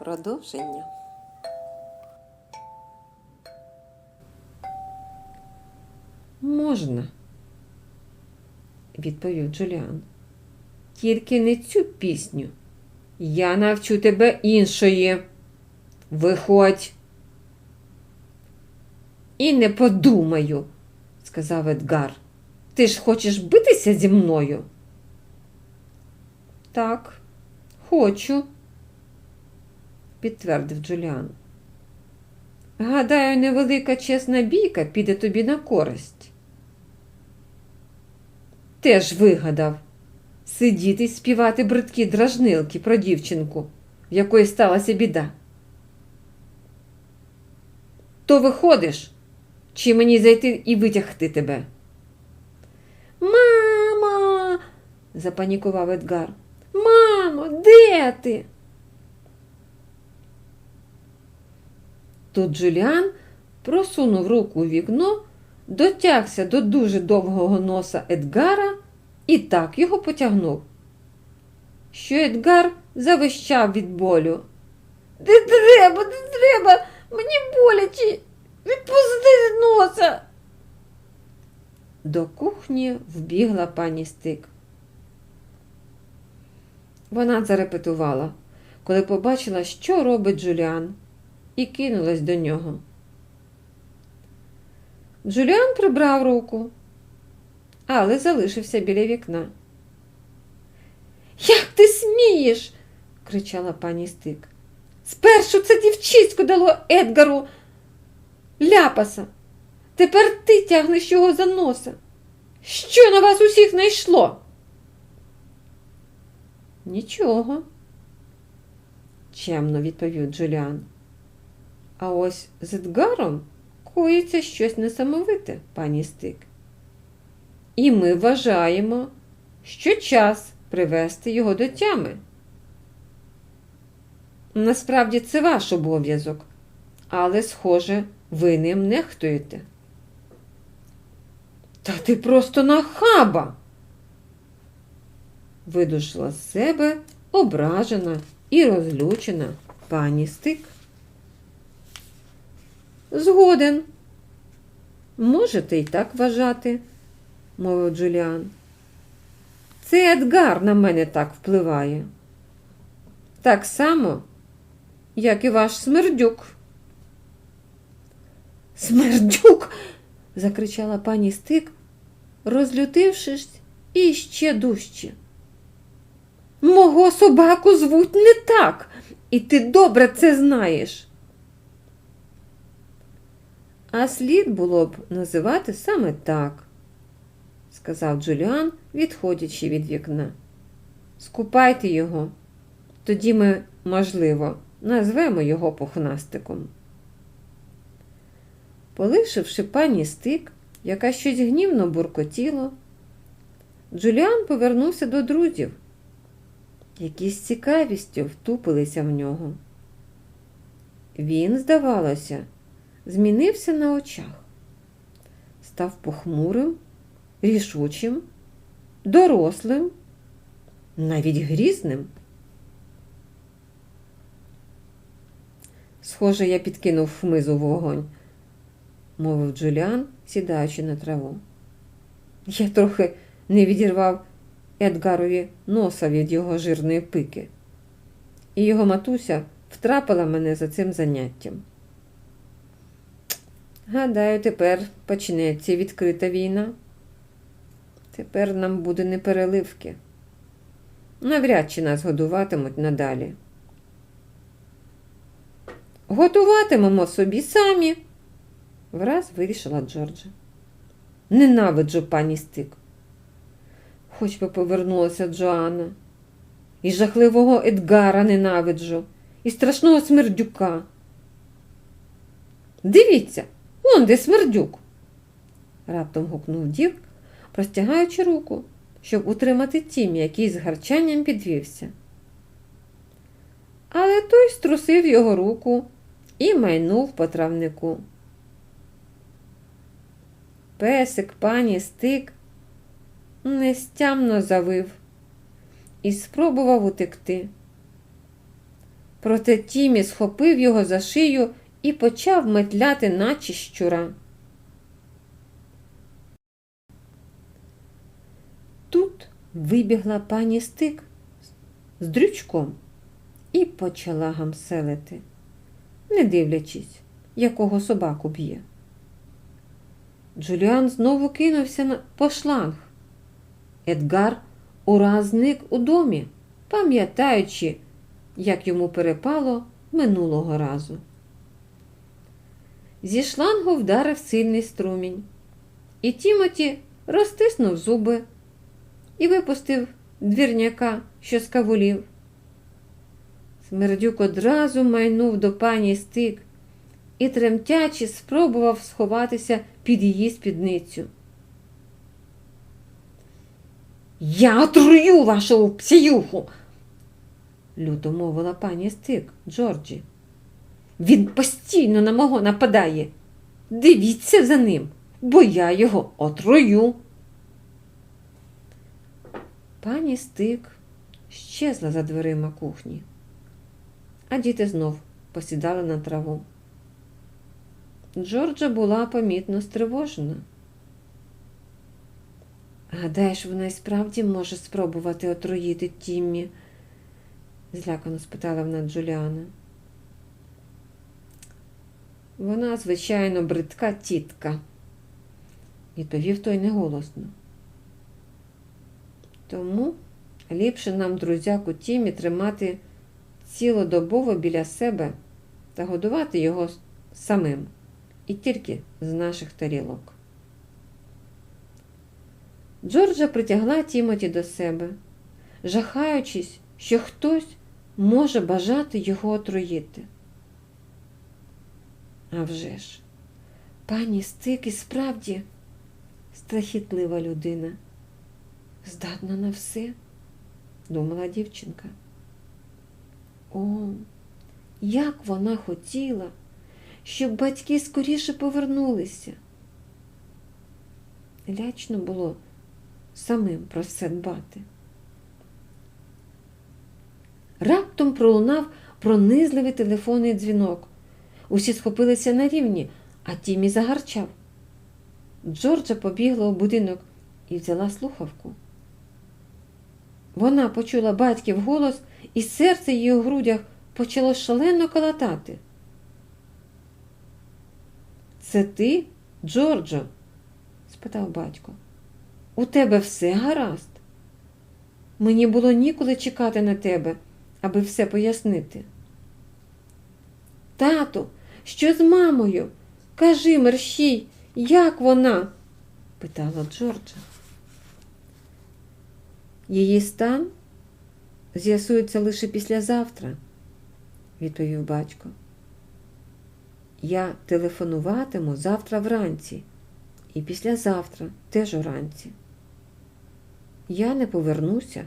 Продовження. Можна, відповів Джуліан. Тільки не цю пісню. Я навчу тебе іншої. Виходь. І не подумаю, сказав Едгар. Ти ж хочеш битися зі мною? Так, хочу, підтвердив Джуліан. Гадаю, невелика чесна бійка піде тобі на користь. Теж вигадав сидіти й співати бридкі дражнилки про дівчинку, в якої сталася біда. То виходиш, чи мені зайти і витягти тебе? Мама. запанікував Едгар. Мамо, де ти? Тут Джуліан просунув руку у вікно, дотягся до дуже довгого носа Едгара і так його потягнув, що Едгар завищав від болю. Не треба, не треба, мені боляче, відпусти носа. До кухні вбігла пані Стик. Вона зарепетувала, коли побачила, що робить Джуліан, і кинулась до нього. Джуліан прибрав руку, але залишився біля вікна. Як ти смієш? кричала пані Стик. Спершу це дівчисько дало Едгару ляпаса. Тепер ти тягнеш його за носа. Що на вас усіх знайшло? Нічого, чемно відповів Джуліан. А ось з Едгаром коїться щось несамовите, пані Стик. І ми вважаємо, що час привести його до тями. Насправді це ваш обов'язок, але, схоже, ви ним нехтуєте. Та ти просто нахаба. Видушила з себе ображена і розлючена пані Стик. Згоден. Можете і так вважати, мовив Джуліан. Це Едгар на мене так впливає. Так само, як і ваш смердюк. Смердюк. закричала пані Стик, розлютившись іще дужче. Мого собаку звуть не так, і ти добре це знаєш. А слід було б називати саме так, сказав Джуліан, відходячи від вікна. Скупайте його, тоді ми, можливо, назвемо його пухнастиком. Полишивши пані стик, яка щось гнівно буркотіло, Джуліан повернувся до друзів, які з цікавістю втупилися в нього. Він, здавалося, змінився на очах, став похмурим, рішучим, дорослим, навіть грізним. Схоже, я підкинув хмизу вогонь, мовив Джуліан, сідаючи на траву. Я трохи не відірвав Едгарові носа від його жирної пики, і його матуся втрапила мене за цим заняттям. Гадаю, тепер почнеться відкрита війна. Тепер нам буде не переливки. Навряд чи нас годуватимуть надалі. Готуватимемо собі самі, враз вирішила Джорджа. Ненавиджу пані стик. Хоч би повернулася Джоанна. І жахливого Едгара ненавиджу, і страшного смердюка. Дивіться, он де смердюк. Раптом гукнув дів, простягаючи руку, щоб утримати тім, який з гарчанням підвівся. Але той струсив його руку і майнув по травнику. Песик пані стик нестямно завив і спробував утекти. Проте Тімі схопив його за шию і почав метляти, наче щура. Тут вибігла пані стик з дрючком і почала гамселити, не дивлячись, якого собаку б'є. Джуліан знову кинувся на по шланг. Едгар ураз зник у домі, пам'ятаючи, як йому перепало минулого разу. Зі шлангу вдарив сильний струмінь, і Тімоті розтиснув зуби і випустив двірняка, що скавулів. Смердюк одразу майнув до пані стик і, тремтячи, спробував сховатися під її спідницю. Я отрую вашу псіюху, люто мовила пані стик Джорджі. Він постійно на мого нападає. Дивіться за ним, бо я його отрую. Пані стик щезла за дверима кухні, а діти знов посідали на траву. Джорджа була помітно стривожена. Гадаєш, вона й справді може спробувати отруїти Тіммі? злякано спитала вона Джуліана. Вона, звичайно, бридка тітка, відповів той неголосно. Тому ліпше нам, друзяку Тімі, тримати цілодобово біля себе та годувати його самим і тільки з наших тарілок. Джорджа притягла Тімоті до себе, жахаючись, що хтось може бажати його отруїти. А вже ж, пані Стик і справді страхітлива людина, здатна на все, думала дівчинка. О, як вона хотіла, щоб батьки скоріше повернулися. Лячно було самим про все дбати. Раптом пролунав пронизливий телефонний дзвінок. Усі схопилися на рівні, а Тімі загарчав. Джорджа побігла у будинок і взяла слухавку. Вона почула батьків голос, і серце її у грудях почало шалено калатати. Це ти, Джорджо? спитав батько. У тебе все гаразд? Мені було ніколи чекати на тебе, аби все пояснити. Тату, що з мамою? Кажи, мерщій, як вона? питала Джорджа. Її стан з'ясується лише післязавтра, відповів батько. Я телефонуватиму завтра вранці і післязавтра теж уранці. Я не повернуся,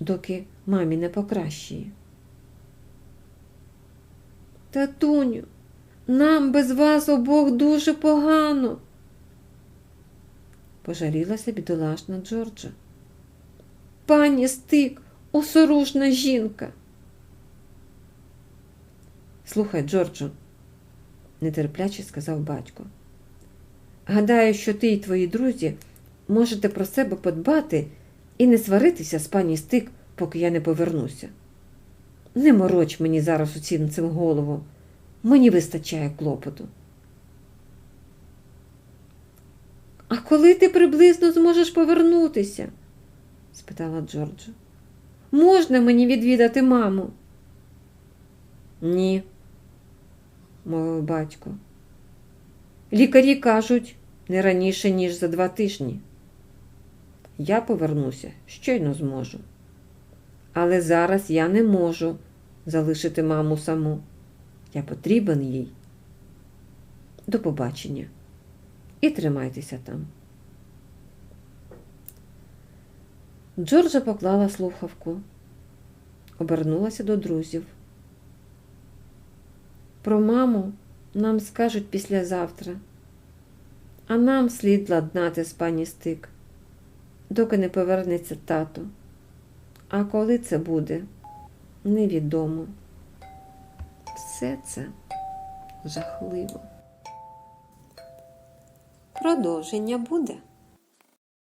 доки мамі не покращує. Татуню, нам без вас обох дуже погано, пожалілася бідолашна Джорджа. Пані стик, осоружна жінка. Слухай, Джорджо, нетерпляче сказав батько. Гадаю, що ти і твої друзі можете про себе подбати і не сваритися з пані стик, поки я не повернуся. Не мороч мені зараз усім цим голову. Мені вистачає клопоту. А коли ти приблизно зможеш повернутися? спитала Джорджа. Можна мені відвідати маму? Ні, мовив батько. Лікарі кажуть не раніше, ніж за два тижні. Я повернуся, щойно зможу. Але зараз я не можу залишити маму саму. Я потрібен їй. До побачення. І тримайтеся там. Джорджа поклала слухавку, обернулася до друзів. Про маму нам скажуть післязавтра, а нам слід ладнати з пані стик, доки не повернеться тато. А коли це буде, невідомо. Все це жахливо. Продовження буде.